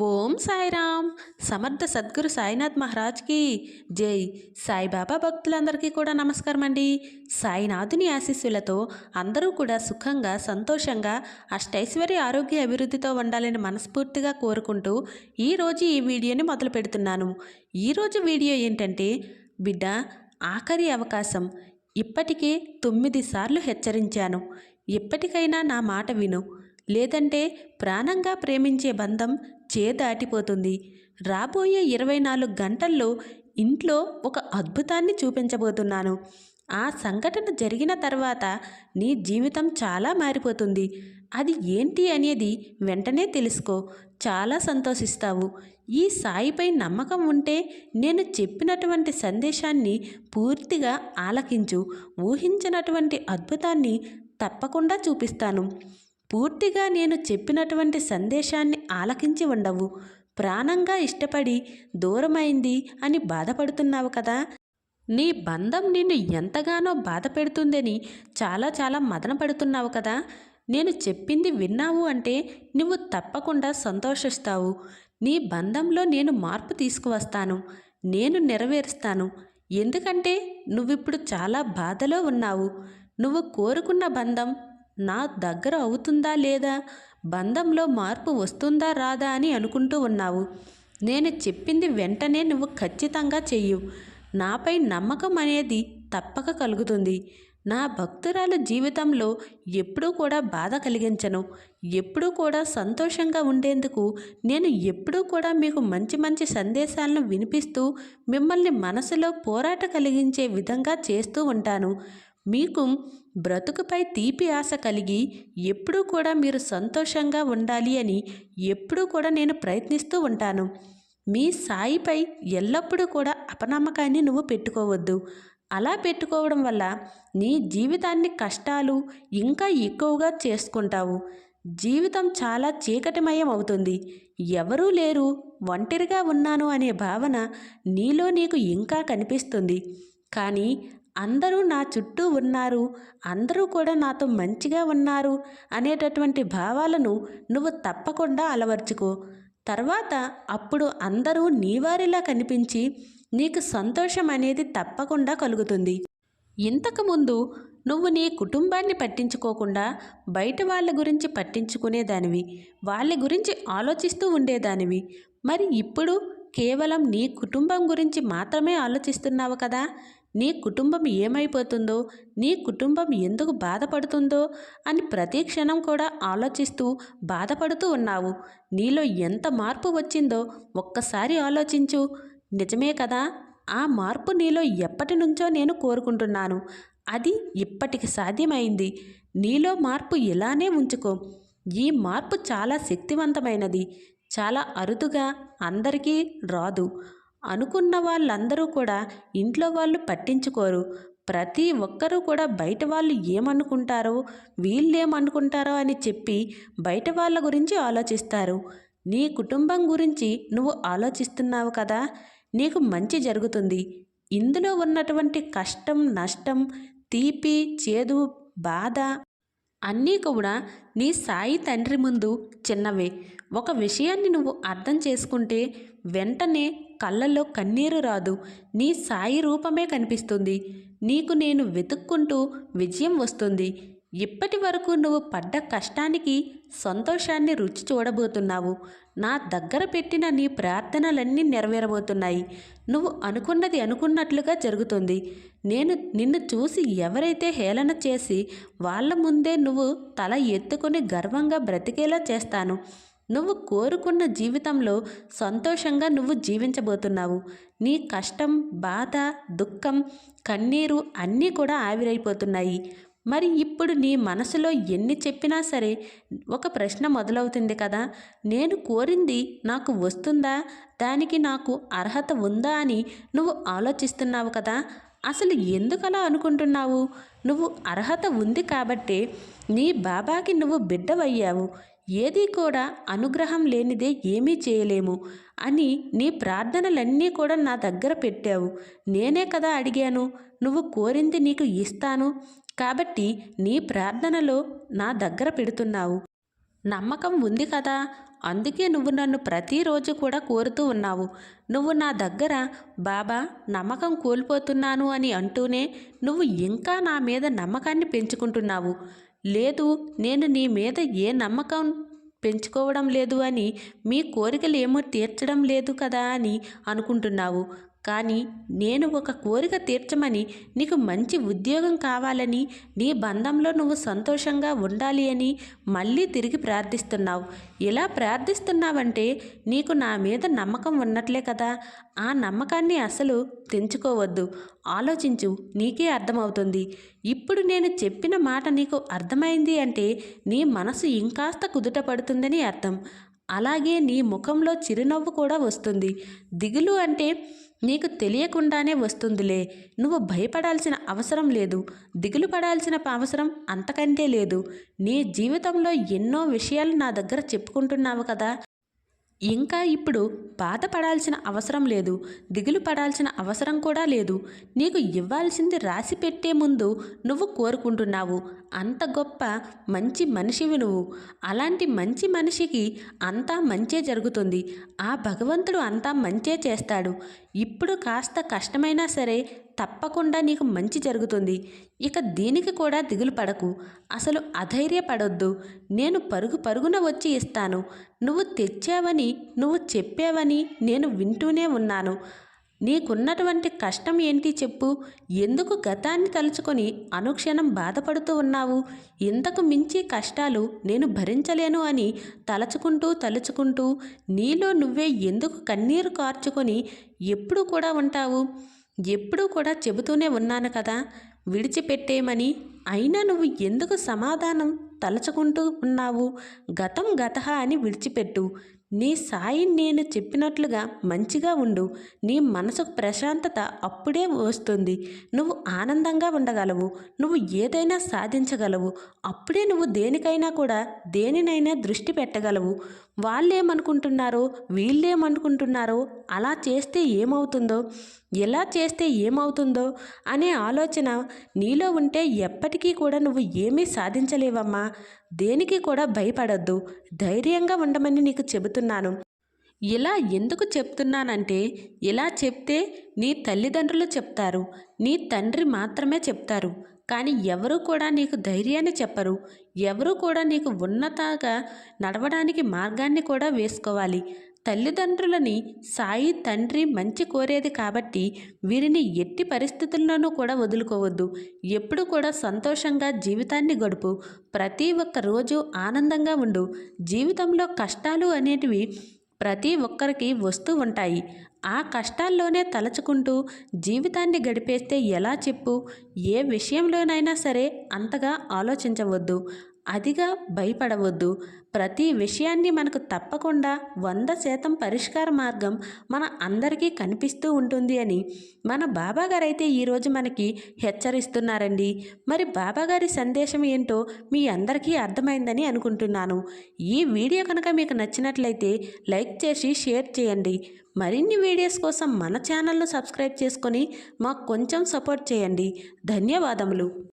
ఓం సాయిరామ్. సమర్థ సద్గురు సాయినాథ్ మహారాజ్కి జై. సాయిబాబా భక్తులందరికీ కూడా నమస్కారం అండి. సాయినాథుని ఆశీస్సులతో అందరూ కూడా సుఖంగా సంతోషంగా అష్టైశ్వర్య ఆరోగ్య అభివృద్ధితో ఉండాలని మనస్ఫూర్తిగా కోరుకుంటూ ఈరోజు ఈ వీడియోని మొదలు పెడుతున్నాను. ఈరోజు వీడియో ఏంటంటే బిడ్డ ఆఖరి అవకాశం. ఇప్పటికే తొమ్మిది సార్లు హెచ్చరించాను. ఇప్పటికైనా నా మాట విను. లేదంటే ప్రాణంగా ప్రేమించే బంధం చేదాటిపోతుంది రాబోయే ఇరవై నాలుగు గంటల్లో ఇంట్లో ఒక అద్భుతాన్ని చూపించబోతున్నాను. ఆ సంఘటన జరిగిన తర్వాత నీ జీవితం చాలా మారిపోతుంది. అది ఏంటి అనేది వెంటనే తెలుసుకో. చాలా సంతోషిస్తావు. ఈ సాయిపై నమ్మకం ఉంటే నేను చెప్పినటువంటి సందేశాన్ని పూర్తిగా ఆలకించు. ఊహించినటువంటి అద్భుతాన్ని తప్పకుండా చూపిస్తాను. పూర్తిగా నేను చెప్పినటువంటి సందేశాన్ని ఆలకించి ఉండవు. ప్రాణంగా ఇష్టపడి దూరమైంది అని బాధపడుతున్నావు కదా? నీ బంధం నిన్ను ఎంతగానో బాధ పెడుతుందని చాలా చాలా మదన పడుతున్నావు కదా? నేను చెప్పింది విన్నావు అంటే నువ్వు తప్పకుండా సంతోషిస్తావు. నీ బంధంలో నేను మార్పు తీసుకువస్తాను. నేను నెరవేరుస్తాను. ఎందుకంటే నువ్విప్పుడు చాలా బాధలో ఉన్నావు. నువ్వు కోరుకున్న బంధం నా దగ్గర అవుతుందా లేదా? బంధంలో మార్పు వస్తుందా రాదా అని అనుకుంటూ ఉన్నావు. నేను చెప్పింది వెంటనే నువ్వు ఖచ్చితంగా చెయ్యు. నాపై నమ్మకం అనేది తప్పక కలుగుతుంది. నా భక్తురాలు జీవితంలో ఎప్పుడూ కూడా బాధ కలిగించను. ఎప్పుడూ కూడా సంతోషంగా ఉండేందుకు నేను ఎప్పుడూ కూడా మీకు మంచి మంచి సందేశాలను వినిపిస్తూ మిమ్మల్ని మనసులో పోరాట కలిగించే విధంగా చేస్తూ ఉంటాను. మీకు బ్రతుకుపై తీపి ఆశ కలిగి ఎప్పుడూ కూడా మీరు సంతోషంగా ఉండాలి అని ఎప్పుడూ కూడా నేను ప్రయత్నిస్తూ ఉంటాను. మీ సాయిపై ఎల్లప్పుడూ కూడా అపనమ్మకాన్ని నువ్వు పెట్టుకోవద్దు. అలా పెట్టుకోవడం వల్ల నీ జీవితాన్ని కష్టాలు ఇంకా ఎక్కువగా చేసుకుంటావు. జీవితం చాలా చీకటిమయం అవుతుంది. ఎవరూ లేరు ఒంటరిగా ఉన్నాను అనే భావన నీలో నీకు ఇంకా కనిపిస్తుంది. కానీ అందరూ నా చుట్టూ ఉన్నారు అందరూ కూడా నాతో మంచిగా ఉన్నారు అనేటటువంటి భావాలను నువ్వు తప్పకుండా అలవర్చుకో. తర్వాత అప్పుడు అందరూ నీవారిలా కనిపించి నీకు సంతోషం అనేది తప్పకుండా కలుగుతుంది. ఇంతకుముందు నువ్వు నీ కుటుంబాన్ని పట్టించుకోకుండా బయట వాళ్ళ గురించి పట్టించుకునేదానివి వాళ్ళ గురించి ఆలోచిస్తూ ఉండేదానివి. మరి ఇప్పుడు కేవలం నీ కుటుంబం గురించి మాత్రమే ఆలోచిస్తున్నావు కదా? నీ కుటుంబం ఏమైపోతుందో నీ కుటుంబం ఎందుకు బాధపడుతుందో అని ప్రతి క్షణం కూడా ఆలోచిస్తూ బాధపడుతూ ఉన్నావు. నీలో ఎంత మార్పు వచ్చిందో ఒక్కసారి ఆలోచించు. నిజమే కదా? ఆ మార్పు నీలో ఎప్పటి నుంచో నేను కోరుకుంటున్నాను. అది ఇప్పటికి సాధ్యమైంది. నీలో మార్పు ఇలానే ఉంచుకో. ఈ మార్పు చాలా శక్తివంతమైనది. చాలా అరుదుగా అందరికీ రాదు. అనుకున్న వాళ్ళందరూ కూడా ఇంట్లో వాళ్ళు పట్టించుకోరు. ప్రతి ఒక్కరూ కూడా బయట వాళ్ళు ఏమనుకుంటారో వీళ్ళేమనుకుంటారో అని చెప్పి బయట వాళ్ళ గురించి ఆలోచిస్తారు. నీ కుటుంబం గురించి నువ్వు ఆలోచిస్తున్నావు కదా నీకు మంచి జరుగుతుంది. ఇందులో ఉన్నటువంటి కష్టం నష్టం తీపి చేదు బాధ అన్నీ కూడా నీ సాయి తండ్రి ముందు చిన్నవే. ఒక విషయాన్ని నువ్వు అర్థం చేసుకుంటే వెంటనే కళ్ళల్లో కన్నీరు రాదు. నీ సాయి రూపమే కనిపిస్తుంది. నీకు నేను వెతుక్కుంటూ విజయం వస్తుంది. ఇప్పటి వరకు నువ్వు పడ్డ కష్టానికి సంతోషాన్ని రుచి చూడబోతున్నావు. నా దగ్గర పెట్టిన నీ ప్రార్థనలన్నీ నెరవేరబోతున్నాయి. నువ్వు అనుకున్నది అనుకున్నట్లుగా జరుగుతుంది. నేను నిన్ను చూసి ఎవరైతే హేళన చేసి వాళ్ళ ముందే నువ్వు తల ఎత్తుకొని గర్వంగా బ్రతికేలా చేస్తాను. నువ్వు కోరుకున్న జీవితంలో సంతోషంగా నువ్వు జీవించబోతున్నావు. నీ కష్టం బాధ దుఃఖం కన్నీరు అన్నీ కూడా ఆవిరైపోతున్నాయి. మరి ఇప్పుడు నీ మనసులో ఎన్ని చెప్పినా సరే ఒక ప్రశ్న మొదలవుతుంది కదా. నేను కోరింది నాకు వస్తుందా? దానికి నాకు అర్హత ఉందా అని నువ్వు ఆలోచిస్తున్నావు కదా. అసలు ఎందుకలా అనుకుంటున్నావు? నువ్వు అర్హత ఉంది కాబట్టే నీ బాబాకి నువ్వు బిడ్డవయ్యావు. ఏదీ కూడా అనుగ్రహం లేనిదే ఏమీ చేయలేము అని నీ ప్రార్థనలన్నీ కూడా నా దగ్గర పెట్టావు. నేనే కదా అడిగాను. నువ్వు కోరింది నీకు ఇస్తాను. కాబట్టి నీ ప్రార్థనలో నా దగ్గర పెడుతున్నావు. నమ్మకం ఉంది కదా. అందుకే నువ్వు నన్ను ప్రతిరోజు కూడా కోరుతూ ఉన్నావు. నువ్వు నా దగ్గర బాబా నమ్మకం కోల్పోతున్నాను అని అంటూనే నువ్వు ఇంకా నా మీద నమ్మకాన్ని పెంచుకుంటున్నావు. లేదు నేను నీ మీద ఏ నమ్మకం పెంచుకోవడం లేదు అని మీ కోరికలు ఏమో తీర్చడం లేదు కదా అని అనుకుంటున్నావు. కానీ నేను ఒక కోరిక తీర్చమని నీకు మంచి ఉద్యోగం కావాలని నీ బంధంలో నువ్వు సంతోషంగా ఉండాలి అని మళ్ళీ తిరిగి ప్రార్థిస్తున్నావు. ఇలా ప్రార్థిస్తున్నావంటే నీకు నా మీద నమ్మకం ఉన్నట్లే కదా. ఆ నమ్మకాన్ని అసలు తెంచుకోవద్దు. ఆలోచించు నీకే అర్థమవుతుంది. ఇప్పుడు నేను చెప్పిన మాట నీకు అర్థమైంది అంటే నీ మనసు ఇంకాస్త కుదుట పడుతుందని అర్థం. అలాగే నీ ముఖంలో చిరునవ్వు కూడా వస్తుంది. దిగులు అంటే నీకు తెలియకుండానే వస్తుందిలే. నువ్వు భయపడాల్సిన అవసరం లేదు. దిగులు పడాల్సిన అవసరం అంతకంటే లేదు. నీ జీవితంలో ఎన్నో విషయాలు నా దగ్గర చెప్పుకుంటున్నావు కదా. ఇంకా ఇప్పుడు బాధపడాల్సిన అవసరం లేదు దిగులు పడాల్సిన అవసరం కూడా లేదు. నీకు ఇవ్వాల్సింది రాసి పెట్టే ముందు నువ్వు కోరుకుంటున్నావు. అంత గొప్ప మంచి మనిషివి నువ్వు. అలాంటి మంచి మనిషికి అంతా మంచే జరుగుతుంది. ఆ భగవంతుడు అంతా మంచే చేస్తాడు. ఇప్పుడు కాస్త కష్టమైనా సరే తప్పకుండా నీకు మంచి జరుగుతుంది. ఇక దీనికి కూడా దిగులు పడకు. అసలు అధైర్యపడొద్దు. నేను పరుగు పరుగున వచ్చి ఇస్తాను. నువ్వు తెచ్చావని నువ్వు చెప్పావని నేను వింటూనే ఉన్నాను. నీకున్నటువంటి కష్టం ఏంటి చెప్పు. ఎందుకు గతాన్ని తలుచుకొని అనుక్షణం బాధపడుతూ ఉన్నావు? ఇంతకు మించి కష్టాలు నేను భరించలేను అని తలచుకుంటూ తలుచుకుంటూ నీలో నువ్వే ఎందుకు కన్నీరు కార్చుకొని ఎప్పుడు కూడా ఉంటావు? ఎప్పుడూ కూడా చెబుతూనే ఉన్నాను కదా. విడిచిపెట్టేమని? అయినా నువ్వు ఎందుకు సమాధానం తలచుకుంటూ ఉన్నావు? గతం గతహ అని విడిచిపెట్టు. నీ సాయి నేను చెప్పినట్లుగా మంచిగా ఉండు. నీ మనసుకు ప్రశాంతత అప్పుడే వస్తుంది. నువ్వు ఆనందంగా ఉండగలవు. నువ్వు ఏదైనా సాధించగలవు. అప్పుడే నువ్వు దేనికైనా కూడా దేనినైనా దృష్టి పెట్టగలవు. వాళ్ళేమనుకుంటున్నారో వీళ్ళేమనుకుంటున్నారో అలా చేస్తే ఏమవుతుందో ఎలా చేస్తే ఏమవుతుందో అనే ఆలోచన నీలో ఉంటే ఎప్పటికీ కూడా నువ్వు ఏమీ సాధించలేవమ్మా. దేనికి కూడా భయపడద్దు. ధైర్యంగా ఉండమని నీకు చెబుతున్నాను. ఇలా ఎందుకు చెప్తున్నానంటే ఇలా చెప్తే నీ తల్లిదండ్రులు చెప్తారు. నీ తండ్రి మాత్రమే చెప్తారు. కానీ ఎవరూ కూడా నీకు ధైర్యాన్ని చెప్పరు. ఎవరూ కూడా నీకు ఉన్నతగా నడవడానికి మార్గాన్ని కూడా వేసుకోవాలి. తల్లిదండ్రులని సాయి తండ్రి మంచి కోరేది కాబట్టి వీరిని ఎట్టి పరిస్థితుల్లోనూ కూడా వదులుకోవద్దు. ఎప్పుడు కూడా సంతోషంగా జీవితాన్ని గడుపు. ప్రతి ఒక్క రోజు ఆనందంగా ఉండు. జీవితంలో కష్టాలు అనేటివి ప్రతి ఒక్కరికి వస్తూ ఉంటాయి. ఆ కష్టాల్లోనే తలచుకుంటూ జీవితాన్ని గడిపేస్తే ఎలా చెప్పు? ఏ విషయంలోనైనా సరే అంతగా ఆలోచించవద్దు. అదిగా భయపడవద్దు. ప్రతి విషయాన్ని మనకు తప్పకుండా వంద శాతం పరిష్కార మార్గం మన అందరికీ కనిపిస్తూ ఉంటుంది అని. మన బాబాగారు అయితే ఈరోజు మనకి హెచ్చరిస్తున్నారండి. మరి బాబాగారి సందేశం ఏంటో మీ అందరికీ అర్థమైందని అనుకుంటున్నాను. ఈ వీడియో కనుక మీకు నచ్చినట్లయితే లైక్ చేసి షేర్ చేయండి. మరిన్ని వీడియోస్ కోసం మన ఛానల్ను సబ్స్క్రైబ్ చేసుకొని మాకు కొంచెం సపోర్ట్ చేయండి. ధన్యవాదములు.